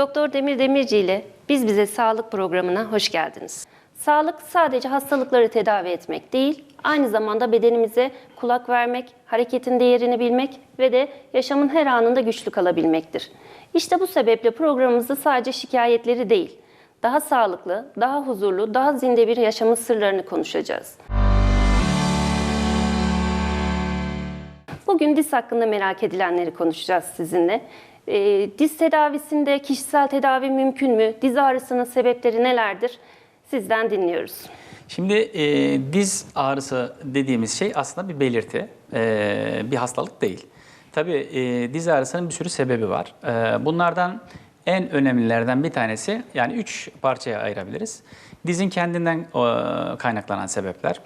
Doktor Demir Demirci ile Biz Bize Sağlık programına hoş geldiniz. Sağlık sadece hastalıkları tedavi etmek değil, aynı zamanda bedenimize kulak vermek, hareketin değerini bilmek ve de yaşamın her anında güçlü kalabilmektir. İşte bu sebeple programımızda sadece şikayetleri değil, daha sağlıklı, daha huzurlu, daha zinde bir yaşamın sırlarını konuşacağız. Bugün diz hakkında merak edilenleri konuşacağız sizinle. Ee, diz tedavisinde kişisel tedavi mümkün mü? Diz ağrısının sebepleri nelerdir? Sizden dinliyoruz. Şimdi e, diz ağrısı dediğimiz şey aslında bir belirti, e, bir hastalık değil. Tabii e, diz ağrısının bir sürü sebebi var. E, bunlardan en önemlilerden bir tanesi, yani üç parçaya ayırabiliriz. Dizin kendinden e, kaynaklanan sebepler.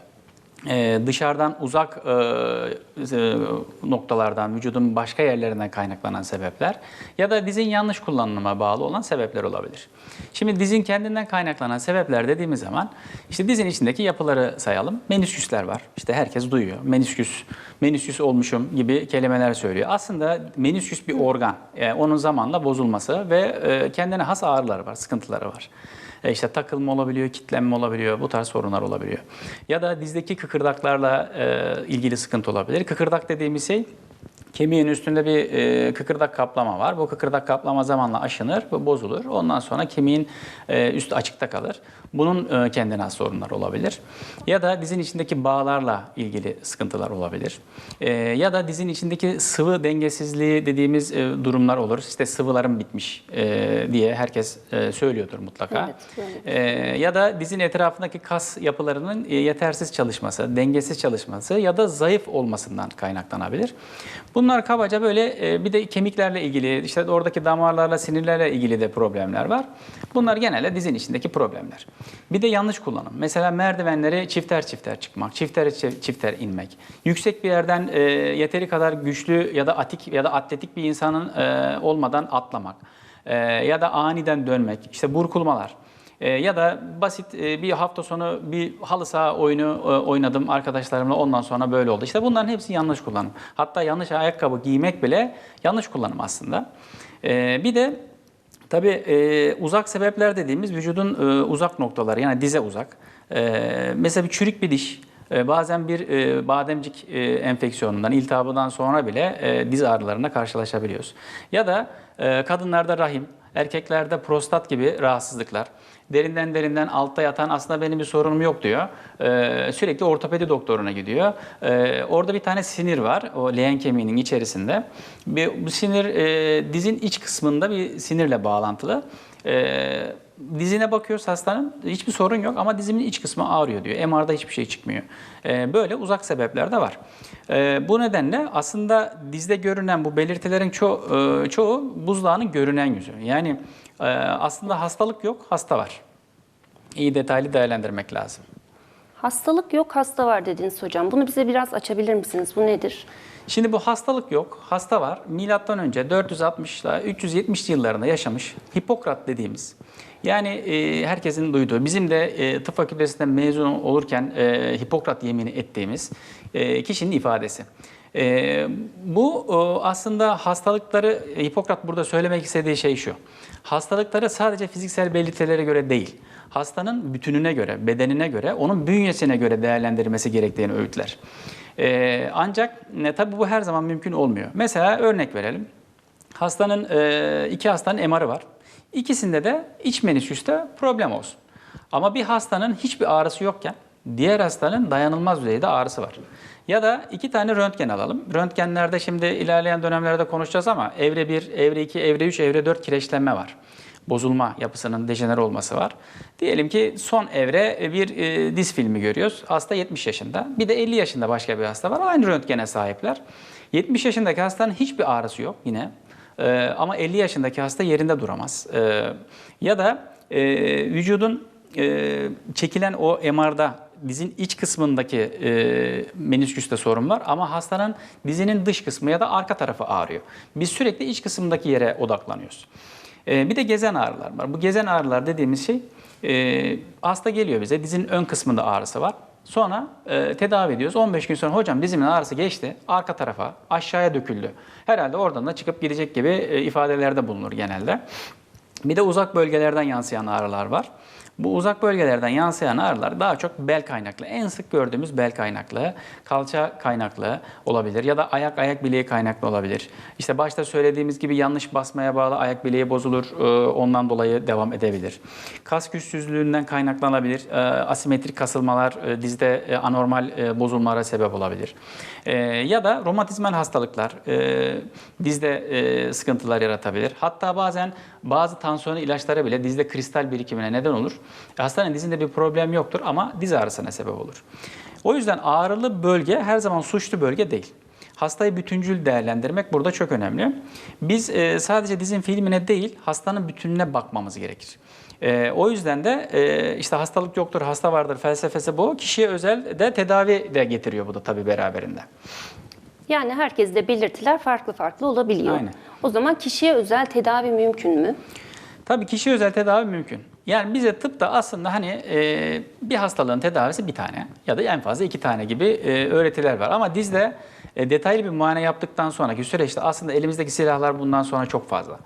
Ee, dışarıdan uzak e, e, noktalardan, vücudun başka yerlerinden kaynaklanan sebepler ya da dizin yanlış kullanıma bağlı olan sebepler olabilir. Şimdi dizin kendinden kaynaklanan sebepler dediğimiz zaman işte dizin içindeki yapıları sayalım. Menisküsler var. İşte herkes duyuyor. Menisküs, menisküs olmuşum gibi kelimeler söylüyor. Aslında menisküs bir organ. Yani onun zamanla bozulması ve e, kendine has ağrıları var, sıkıntıları var. E, işte takılma olabiliyor, kitlenme olabiliyor, bu tarz sorunlar olabiliyor. Ya da dizdeki kıkırdaklarla e, ilgili sıkıntı olabilir. Kıkırdak dediğimiz şey kemiğin üstünde bir e, kıkırdak kaplama var. Bu kıkırdak kaplama zamanla aşınır ve bozulur. Ondan sonra kemiğin e, üstü açıkta kalır. Bunun e, kendine has sorunlar olabilir. Ya da dizin içindeki bağlarla ilgili sıkıntılar olabilir. E, ya da dizin içindeki sıvı dengesizliği dediğimiz e, durumlar olur. İşte sıvılarım bitmiş e, diye herkes e, söylüyordur mutlaka. Evet, E, ya da dizin etrafındaki kas yapılarının e, yetersiz çalışması, dengesiz çalışması ya da zayıf olmasından kaynaklanabilir. Bunlar kabaca böyle e, bir de kemiklerle ilgili, işte oradaki damarlarla, sinirlerle ilgili de problemler var. Bunlar genelde dizin içindeki problemler. Bir de yanlış kullanım. Mesela merdivenleri çifter çifter çıkmak, çifter çifter inmek. Yüksek bir yerden e, yeteri kadar güçlü ya da atik ya da atletik bir insanın e, olmadan atlamak. Ya da aniden dönmek. İşte burkulmalar. E, ya da basit e, bir hafta sonu bir halı saha oyunu e, oynadım arkadaşlarımla ondan sonra böyle oldu. İşte bunların hepsi yanlış kullanım. Hatta yanlış ayakkabı giymek bile yanlış kullanım aslında. E, bir de tabii e, uzak sebepler dediğimiz vücudun uzak noktaları yani dize uzak. E, mesela bir çürük bir diş. Bazen bir e, bademcik e, enfeksiyonundan, iltihabından sonra bile e, diz ağrılarına karşılaşabiliyoruz. Ya da e, kadınlarda rahim, erkeklerde prostat gibi rahatsızlıklar. Derinden derinden altta yatan aslında benim bir sorunum yok diyor. E, sürekli ortopedi doktoruna gidiyor. E, orada bir tane sinir var o leğen kemiğinin içerisinde. Bir, bu sinir e, dizin iç kısmında bir sinirle bağlantılı. E, dizine bakıyoruz hastanın hiçbir sorun yok ama dizimin iç kısmı ağrıyor diyor. MR'da hiçbir şey çıkmıyor. Ee, böyle uzak sebepler de var. Ee, bu nedenle aslında dizde görünen bu belirtilerin ço e, çoğu buzdağının görünen yüzü. Yani e, aslında hastalık yok, hasta var. İyi detaylı değerlendirmek lazım. Hastalık yok, hasta var dediniz hocam. Bunu bize biraz açabilir misiniz? Bu nedir? Şimdi bu hastalık yok, hasta var. Milattan önce 460 ile 370 yıllarında yaşamış Hipokrat dediğimiz. Yani e, herkesin duyduğu, bizim de e, tıp fakültesinden mezun olurken e, Hipokrat yemini ettiğimiz e, kişinin ifadesi. E, bu e, aslında hastalıkları, Hipokrat burada söylemek istediği şey şu. Hastalıkları sadece fiziksel belirtilere göre değil, hastanın bütününe göre, bedenine göre, onun bünyesine göre değerlendirilmesi gerektiğini öğütler. Ee, ancak e, tabii bu her zaman mümkün olmuyor. Mesela örnek verelim. Hastanın e, iki hastanın MR'ı var. İkisinde de iç menisküste problem olsun. Ama bir hastanın hiçbir ağrısı yokken diğer hastanın dayanılmaz düzeyde ağrısı var. Ya da iki tane röntgen alalım. Röntgenlerde şimdi ilerleyen dönemlerde konuşacağız ama evre 1, evre 2, evre 3, evre 4 kireçlenme var bozulma yapısının dejenere olması var. Diyelim ki son evre bir e, diz filmi görüyoruz. Hasta 70 yaşında. Bir de 50 yaşında başka bir hasta var. Aynı röntgene sahipler. 70 yaşındaki hastanın hiçbir ağrısı yok yine. E, ama 50 yaşındaki hasta yerinde duramaz. E, ya da e, vücudun e, çekilen o MR'da dizin iç kısmındaki e, menisküste sorun var ama hastanın dizinin dış kısmı ya da arka tarafı ağrıyor. Biz sürekli iç kısmındaki yere odaklanıyoruz. Ee, bir de gezen ağrılar var. Bu gezen ağrılar dediğimiz şey e, hasta geliyor bize dizinin ön kısmında ağrısı var. Sonra e, tedavi ediyoruz. 15 gün sonra hocam dizimin ağrısı geçti. Arka tarafa aşağıya döküldü. Herhalde oradan da çıkıp gidecek gibi e, ifadelerde bulunur genelde. Bir de uzak bölgelerden yansıyan ağrılar var. Bu uzak bölgelerden yansıyan ağrılar daha çok bel kaynaklı. En sık gördüğümüz bel kaynaklı, kalça kaynaklı olabilir ya da ayak ayak bileği kaynaklı olabilir. İşte başta söylediğimiz gibi yanlış basmaya bağlı ayak bileği bozulur, e, ondan dolayı devam edebilir. Kas güçsüzlüğünden kaynaklanabilir. E, Asimetrik kasılmalar e, dizde anormal bozulmalara sebep olabilir. Ya da romatizmal hastalıklar dizde sıkıntılar yaratabilir. Hatta bazen bazı tansiyon ilaçları bile dizde kristal birikimine neden olur. Hastanın dizinde bir problem yoktur ama diz ağrısına sebep olur. O yüzden ağrılı bölge her zaman suçlu bölge değil. Hastayı bütüncül değerlendirmek burada çok önemli. Biz e, sadece dizin filmine değil, hastanın bütününe bakmamız gerekir. E, o yüzden de e, işte hastalık yoktur, hasta vardır felsefesi bu. Kişiye özel de tedavi de getiriyor bu da tabii beraberinde. Yani herkeste belirtiler farklı farklı olabiliyor. Aynen. O zaman kişiye özel tedavi mümkün mü? Tabii kişi özel tedavi mümkün. Yani bize tıpta aslında hani e, bir hastalığın tedavisi bir tane ya da en fazla iki tane gibi e, öğretiler var. Ama dizde e, detaylı bir muayene yaptıktan sonraki süreçte aslında elimizdeki silahlar bundan sonra çok fazla.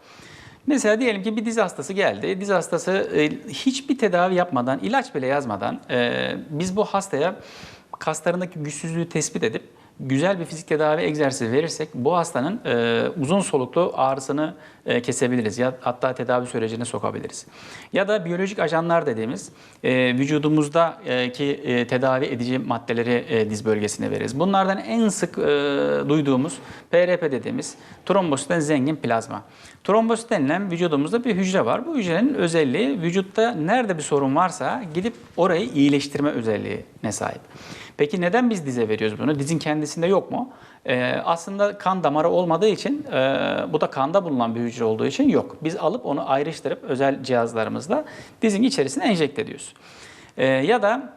Mesela diyelim ki bir diz hastası geldi. Diz hastası e, hiçbir tedavi yapmadan, ilaç bile yazmadan e, biz bu hastaya kaslarındaki güçsüzlüğü tespit edip güzel bir fizik tedavi egzersizi verirsek bu hastanın e, uzun soluklu ağrısını e, kesebiliriz ya hatta tedavi sürecine sokabiliriz. Ya da biyolojik ajanlar dediğimiz e, vücudumuzdaki e, tedavi edici maddeleri e, diz bölgesine veririz. Bunlardan en sık e, duyduğumuz PRP dediğimiz trombositten zengin plazma. Trombosit denilen vücudumuzda bir hücre var. Bu hücrenin özelliği vücutta nerede bir sorun varsa gidip orayı iyileştirme özelliğine sahip. Peki neden biz dize veriyoruz bunu? Dizin kendisinde yok mu? Ee, aslında kan damarı olmadığı için, e, bu da kanda bulunan bir hücre olduğu için yok. Biz alıp onu ayrıştırıp özel cihazlarımızla dizin içerisine enjekte ediyoruz. Ee, ya da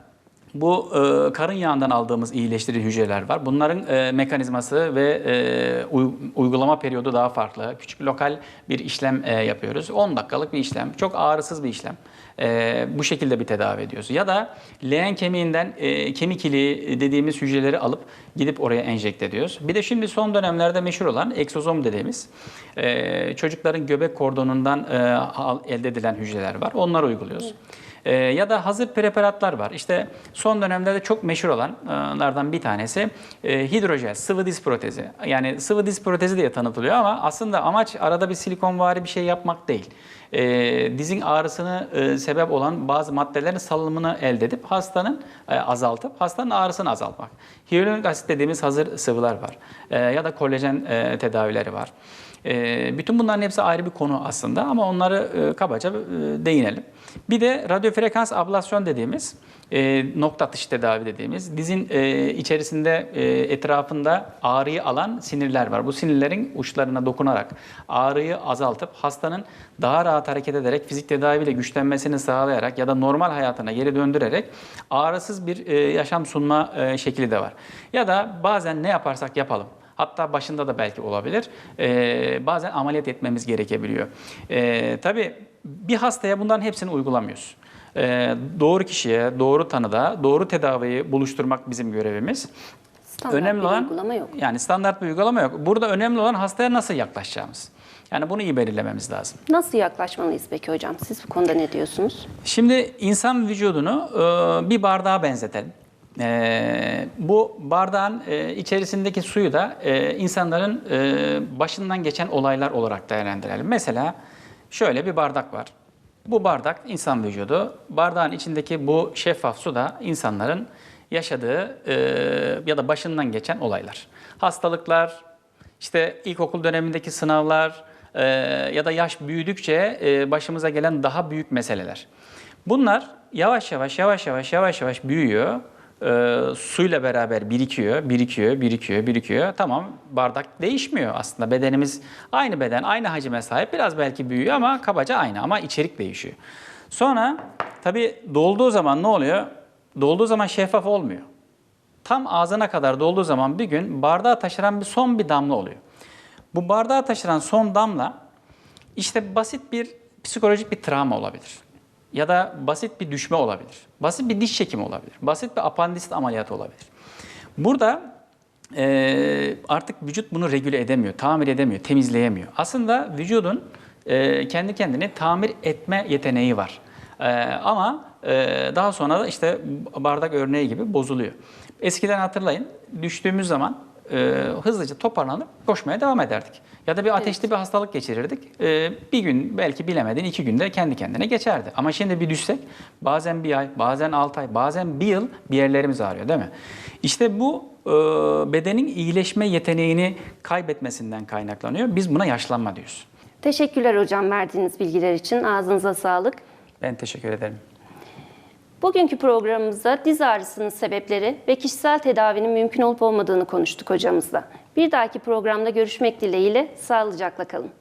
bu e, karın yağından aldığımız iyileştirici hücreler var. Bunların e, mekanizması ve e, uy- uygulama periyodu daha farklı. Küçük lokal bir işlem e, yapıyoruz. 10 dakikalık bir işlem. Çok ağrısız bir işlem. E, bu şekilde bir tedavi ediyoruz. Ya da leğen kemiğinden e, kemik iliği dediğimiz hücreleri alıp gidip oraya enjekte ediyoruz. Bir de şimdi son dönemlerde meşhur olan egzozom dediğimiz e, çocukların göbek kordonundan e, elde edilen hücreler var. Onları uyguluyoruz. Ee, ya da hazır preparatlar var. İşte son dönemlerde çok meşhur olanlardan bir tanesi e, hidrojel, sıvı diz protezi. Yani sıvı diz protezi diye tanıtılıyor ama aslında amaç arada bir silikonvari bir şey yapmak değil. Ee, dizin ağrısını e, sebep olan bazı maddelerin salınımını elde edip hastanın e, azaltıp hastanın ağrısını azaltmak. Hyaluronik asit dediğimiz hazır sıvılar var. Ee, ya da kolajen e, tedavileri var. E, bütün bunların hepsi ayrı bir konu aslında ama onları e, kabaca e, değinelim. Bir de radyofrekans ablasyon dediğimiz e, nokta atışı tedavi dediğimiz dizin e, içerisinde e, etrafında ağrıyı alan sinirler var. Bu sinirlerin uçlarına dokunarak ağrıyı azaltıp hastanın daha rahat hareket ederek fizik tedaviyle güçlenmesini sağlayarak ya da normal hayatına geri döndürerek ağrısız bir e, yaşam sunma e, şekli de var. Ya da bazen ne yaparsak yapalım Hatta başında da belki olabilir. Ee, bazen ameliyat etmemiz gerekebiliyor. Ee, tabii bir hastaya bunların hepsini uygulamıyoruz. Ee, doğru kişiye, doğru tanıda, doğru tedaviyi buluşturmak bizim görevimiz. Standart önemli bir olan uygulama yok. yani standart bir uygulama yok. Burada önemli olan hastaya nasıl yaklaşacağımız. Yani bunu iyi belirlememiz lazım. Nasıl yaklaşmalıyız peki hocam? Siz bu konuda ne diyorsunuz? Şimdi insan vücudunu e, bir bardağa benzetelim. E, bu bardağın e, içerisindeki suyu da e, insanların e, başından geçen olaylar olarak değerlendirelim. Mesela şöyle bir bardak var. Bu bardak insan vücudu. Bardağın içindeki bu şeffaf su da insanların yaşadığı e, ya da başından geçen olaylar. Hastalıklar, işte ilkokul dönemindeki sınavlar e, ya da yaş büyüdükçe e, başımıza gelen daha büyük meseleler. Bunlar yavaş yavaş yavaş yavaş yavaş yavaş büyüyor. E, suyla beraber birikiyor, birikiyor, birikiyor, birikiyor. Tamam bardak değişmiyor aslında. Bedenimiz aynı beden, aynı hacime sahip. Biraz belki büyüyor ama kabaca aynı ama içerik değişiyor. Sonra tabii dolduğu zaman ne oluyor? Dolduğu zaman şeffaf olmuyor. Tam ağzına kadar dolduğu zaman bir gün bardağa taşıran bir son bir damla oluyor. Bu bardağa taşıran son damla işte basit bir psikolojik bir travma olabilir. Ya da basit bir düşme olabilir. Basit bir diş çekimi olabilir. Basit bir apandisit ameliyatı olabilir. Burada eee, artık vücut bunu regüle edemiyor, tamir edemiyor, temizleyemiyor. Aslında vücudun e, kendi kendini tamir etme yeteneği var. E, ama e, daha sonra da işte bardak örneği gibi bozuluyor. Eskiden hatırlayın düştüğümüz zaman e, hızlıca toparlanıp koşmaya devam ederdik. Ya da bir ateşli bir hastalık geçirirdik. E, bir gün belki bilemedin iki günde kendi kendine geçerdi. Ama şimdi bir düşsek bazen bir ay, bazen altı ay, bazen bir yıl bir yerlerimiz ağrıyor değil mi? İşte bu e, bedenin iyileşme yeteneğini kaybetmesinden kaynaklanıyor. Biz buna yaşlanma diyoruz. Teşekkürler hocam verdiğiniz bilgiler için. Ağzınıza sağlık. Ben teşekkür ederim. Bugünkü programımızda diz ağrısının sebepleri ve kişisel tedavinin mümkün olup olmadığını konuştuk hocamızla. Bir dahaki programda görüşmek dileğiyle sağlıcakla kalın.